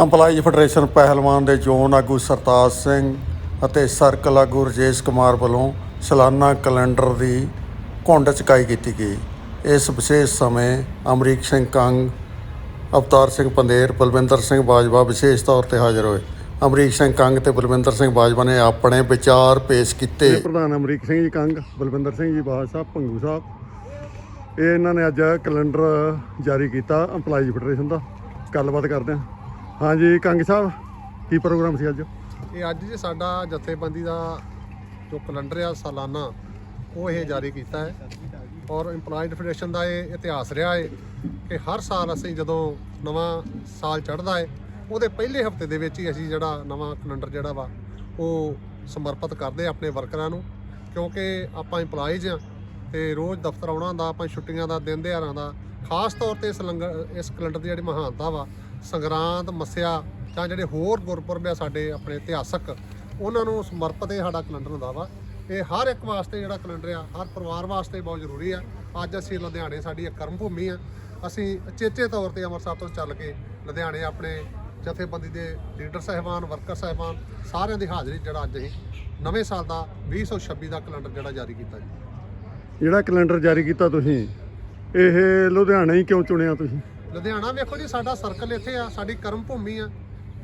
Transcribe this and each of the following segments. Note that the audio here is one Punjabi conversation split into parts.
ਅੰਪਲਾਈਜ਼ ਫੈਡਰੇਸ਼ਨ ਪਹਿਲਵਾਨ ਦੇ ਜ਼ੋਨ ਆਗੂ ਸਰਤਾਜ ਸਿੰਘ ਅਤੇ ਸਰਕਲ ਆਗੂ ਰਜੇਸ਼ ਕੁਮਾਰ ਵੱਲੋਂ ਸਾਲਾਨਾ ਕੈਲੰਡਰ ਦੀ ਘੁੰਡ ਚੁਕਾਈ ਕੀਤੀ ਗਈ। ਇਸ ਵਿਸ਼ੇਸ਼ ਸਮੇਂ ਅਮਰੀਕ ਸਿੰਘ ਕੰਗ, ਅਵਤਾਰ ਸਿੰਘ ਪੰਦੇਰ, ਬਲਵਿੰਦਰ ਸਿੰਘ ਬਾਜਵਾ ਵਿਸ਼ੇਸ਼ ਤੌਰ ਤੇ ਹਾਜ਼ਰ ਹੋਏ। ਅਮਰੀਕ ਸਿੰਘ ਕੰਗ ਤੇ ਬਲਵਿੰਦਰ ਸਿੰਘ ਬਾਜਵਾ ਨੇ ਆਪਣੇ ਵਿਚਾਰ ਪੇਸ਼ ਕੀਤੇ। ਪ੍ਰਧਾਨ ਅਮਰੀਕ ਸਿੰਘ ਜੀ ਕੰਗ, ਬਲਵਿੰਦਰ ਸਿੰਘ ਜੀ ਬਾਜ ਸਾਹਿਬ ਭੰਗੂ ਸਾਹਿਬ। ਇਹ ਇਹਨਾਂ ਨੇ ਅੱਜ ਕੈਲੰਡਰ ਜਾਰੀ ਕੀਤਾ EMPLOYEES ਫੈਡਰੇਸ਼ਨ ਦਾ। ਗੱਲਬਾਤ ਕਰਦੇ ਹਾਂ। ਹਾਂਜੀ, ਕੰਗ ਸਾਹਿਬ, ਕੀ ਪ੍ਰੋਗਰਾਮ ਸੀ ਅੱਜ? ਇਹ ਅੱਜ ਜੇ ਸਾਡਾ ਜਥੇਬੰਦੀ ਦਾ ਜੋ ਕੈਲੰਡਰ ਆ, ਸਾਲਾਨਾ, ਉਹ ਇਹ ਜਾਰੀ ਕੀਤਾ ਹੈ। ਔਰ EMPLOYED ਫੈਡਰੇਸ਼ਨ ਦਾ ਇਹ ਇਤਿਹਾਸ ਰਿਹਾ ਹੈ ਕਿ ਹਰ ਸਾਲ ਅਸੀਂ ਜਦੋਂ ਨਵਾਂ ਸਾਲ ਚੜ੍ਹਦਾ ਹੈ, ਉਹਦੇ ਪਹਿਲੇ ਹਫ਼ਤੇ ਦੇ ਵਿੱਚ ਹੀ ਅਸੀਂ ਜਿਹੜਾ ਨਵਾਂ ਕੈਲੰਡਰ ਜਿਹੜਾ ਵਾ, ਉਹ ਸਮਰਪਿਤ ਕਰਦੇ ਆਪਣੇ ਵਰਕਰਾਂ ਨੂੰ। ਕਿਉਂਕਿ ਆਪਾਂ EMPLOYEES ਆ ਤੇ ਰੋਜ਼ ਦਫ਼ਤਰ ਆਉਣਾ ਹੁੰਦਾ, ਆਪਾਂ ਛੁੱਟੀਆਂ ਦਾ ਦਿਨ ਦਿਹਾੜਾਂ ਦਾ, ਖਾਸ ਤੌਰ ਤੇ ਇਸ ਲੰਗਰ, ਇਸ ਕੈਲੰਡਰ ਦੀ ਜਿਹੜੀ ਮਹਾਨਤਾ ਵਾ ਸੰਗਰਾਂਦ, ਮੱਸਿਆ ਜਾਂ ਜਿਹੜੇ ਹੋਰ ਗੁਰਪੁਰਬ ਆ ਸਾਡੇ ਆਪਣੇ ਇਤਿਹਾਸਕ, ਉਹਨਾਂ ਨੂੰ ਸਮਰਪਿਤ ਇਹ ਸਾਡਾ ਕੈਲੰਡਰ ਹੁੰਦਾ ਵਾ। ਇਹ ਹਰ ਇੱਕ ਵਾਸਤੇ ਜਿਹੜਾ ਕੈਲੰਡਰ ਆ, ਹਰ ਪਰਿਵਾਰ ਵਾਸਤੇ ਬਹੁਤ ਜ਼ਰੂਰੀ ਆ। ਅੱਜ ਅਸੀਂ ਲੁਧਿਆਣੇ ਸਾਡੀ ਇੱਕ ਕਰਮ ਭੂਮੀ ਆ। ਅਸੀਂ ਚੇਚੇ ਤੌਰ ਤੇ ਅੰਮ੍ਰਿਤਸਰ ਤੋਂ ਚੱਲ ਕੇ ਲੁਧਿਆਣੇ ਆਪਣੇ ਜਥੇਬੰਦੀ ਦੇ ਲੀਡਰ ਸਾਹਿਬਾਨ, ਵਰਕਰ ਸਾਹਿਬਾਨ ਸਾਰਿਆਂ ਦੀ ਹਾਜ਼ਰੀ ਜਿਹੜਾ ਅੱਜ ਅਸੀਂ ਨਵੇਂ ਸਾਲ ਦਾ 2026 ਦਾ ਕੈਲੰਡਰ ਜਿਹੜਾ ਜਾਰੀ ਕੀਤਾ ਜੀ। ਜਿਹੜਾ ਕੈਲੰਡਰ ਜਾਰੀ ਕੀਤਾ ਤੁਸੀਂ, ਇਹ ਲੁਧਿਆਣਾ ਹੀ ਕਿਉਂ ਚੁਣਿਆ ਤੁਸੀਂ? ਲੁਧਿਆਣਾ ਵੇਖੋ ਜੀ ਸਾਡਾ ਸਰਕਲ ਇੱਥੇ ਆ ਸਾਡੀ ਕਰਮ ਭੂਮੀ ਆ।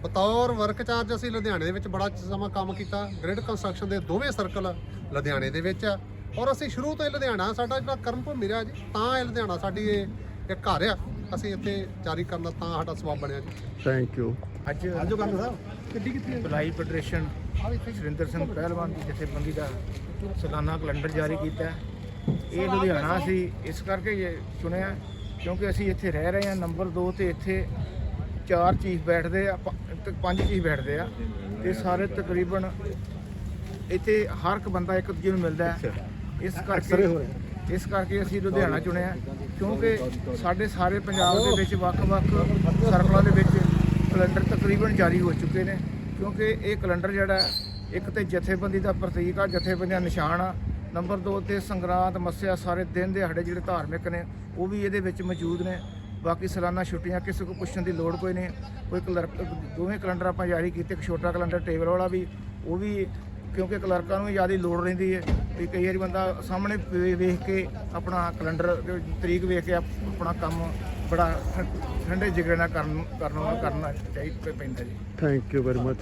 ਬਤੌਰ ਵਰਕ ਚਾਰਜ ਅਸੀਂ ਲੁਧਿਆਣੇ ਦੇ ਵਿੱਚ ਬੜਾ ਸਮਾਂ ਕੰਮ ਕੀਤਾ। ਗ੍ਰਿਡ ਕੰਸਟਰਕਸ਼ਨ ਦੇ ਦੋਵੇਂ ਸਰਕਲ ਲੁਧਿਆਣੇ ਦੇ ਵਿੱਚ ਆ। ਔਰ ਅਸੀਂ ਸ਼ੁਰੂ ਤੋਂ ਹੀ ਲੁਧਿਆਣਾ ਸਾਡਾ ਜਿਹੜਾ ਕਰਮ ਭੂਮੀ ਰਿਹਾ ਜੀ ਤਾਂ ਇਹ ਲੁਧਿਆਣਾ ਸਾਡੀ ਇਹ ਇੱਕ ਘਰ ਆ। ਅਸੀਂ ਇੱਥੇ ਜਾਰੀ ਕਰਨ ਦਾ ਤਾਂ ਸਾਡਾ ਸਬਬ ਬਣਿਆ ਜੀ। ਥੈਂਕ ਯੂ ਅੱਜ ਆਜੋ ਗੱਲ ਸਾਹਿਬ ਕਿੱਡੀ ਕਿੱਥੇ ਭਲਾਈ ਫੈਡਰੇਸ਼ਨ ਸੁਰਿੰਦਰ ਸਿੰਘ ਪਹਿਲਵਾਨ ਦੀ ਜਥੇਬੰਦੀ ਦਾ ਸਾਲਾਨਾ ਕੈਲੰਡਰ ਜਾਰੀ ਕੀਤਾ। ਇਹ ਲੁਧਿਆਣਾ ਸੀ ਇਸ ਕਰਕੇ ਇਹ ਚੁਣਿਆ। ਕਿਉਂਕਿ ਅਸੀਂ ਇੱਥੇ ਰਹਿ ਰਹੇ ਹਾਂ ਨੰਬਰ 2 ਤੇ ਇੱਥੇ ਚਾਰ ਚੀਫ ਬੈਠਦੇ ਆ ਪ- ਪੰਜ ਚੀਫ ਬੈਠਦੇ ਆ ਤੇ ਸਾਰੇ ਤਕਰੀਬਨ ਇੱਥੇ ਹਰ ਇੱਕ ਬੰਦਾ ਇੱਕ ਦੂਜੇ ਨੂੰ ਮਿਲਦਾ ਹੈ। ਇਸ ਕਰਕੇ ਇਸ ਕਰਕੇ ਅਸੀਂ ਲੁਧਿਆਣਾ ਚੁਣਿਆ ਕਿਉਂਕਿ ਸਾਡੇ ਸਾਰੇ ਪੰਜਾਬ ਦੇ ਵਿੱਚ ਵੱਖ-ਵੱਖ ਸਰਕਲਾਂ ਦੇ ਵਿੱਚ ਕੈਲੰਡਰ ਤਕਰੀਬਨ ਜਾਰੀ ਹੋ ਚੁੱਕੇ ਨੇ ਕਿਉਂਕਿ ਇਹ ਕੈਲੰਡਰ ਜਿਹੜਾ ਹੈ, ਇੱਕ ਤੇ ਜਥੇਬੰਦੀ ਦਾ ਪ੍ਰਤੀਕ ਆ ਜਥੇਬੰਦੀ ਦਾ ਨਿਸ਼ਾਨ ਆ ਨੰਬਰ 2 ਤੇ ਸੰਗਰਾਂਦ, ਮੱਸਿਆ ਸਾਰੇ ਦਿਨ ਦਿਹਾੜੇ ਜਿਹੜੇ ਧਾਰਮਿਕ ਨੇ, ਉਹ ਵੀ ਇਹਦੇ ਵਿੱਚ ਮੌਜੂਦ ਨੇ। ਬਾਕੀ ਸਾਲਾਨਾ ਛੁੱਟੀਆਂ, ਕਿਸੇ ਕੋ ਪੁੱਛਣ ਦੀ ਲੋੜ ਕੋਈ ਨਹੀਂ। ਕੋਈ ਕਲਰਕ ਦੋਵੇਂ ਕੈਲੰਡਰ ਆਪਾਂ ਜਾਰੀ ਕੀਤੇ, ਇੱਕ ਛੋਟਾ ਕੈਲੰਡਰ, ਟੇਬਲ ਵਾਲਾ ਵੀ, ਉਹ ਵੀ ਕਿਉਂਕਿ ਕਲਰਕਾਂ ਨੂੰ ਜ਼ਿਆਦਾ ਲੋੜ ਰਹਿੰਦੀ ਹੈ। ਵੀ ਕਈ ਵਾਰੀ ਬੰਦਾ ਸਾਹਮਣੇ ਵੇਖ ਕੇ ਆਪਣਾ ਕੈਲੰਡਰ, ਤਰੀਕ ਵੇਖ ਕੇ ਆਪਣਾ ਕੰਮ ਬੜਾ ਠੰ- ਠੰਡੇ ਜਿਗਰੇ ਨਾਲ ਕਰਨ ਕਰਨ, ਕਰਨਾ ਚਾਹੀਦਾ ਪੈਂਦਾ ਜੀ। Thank you very much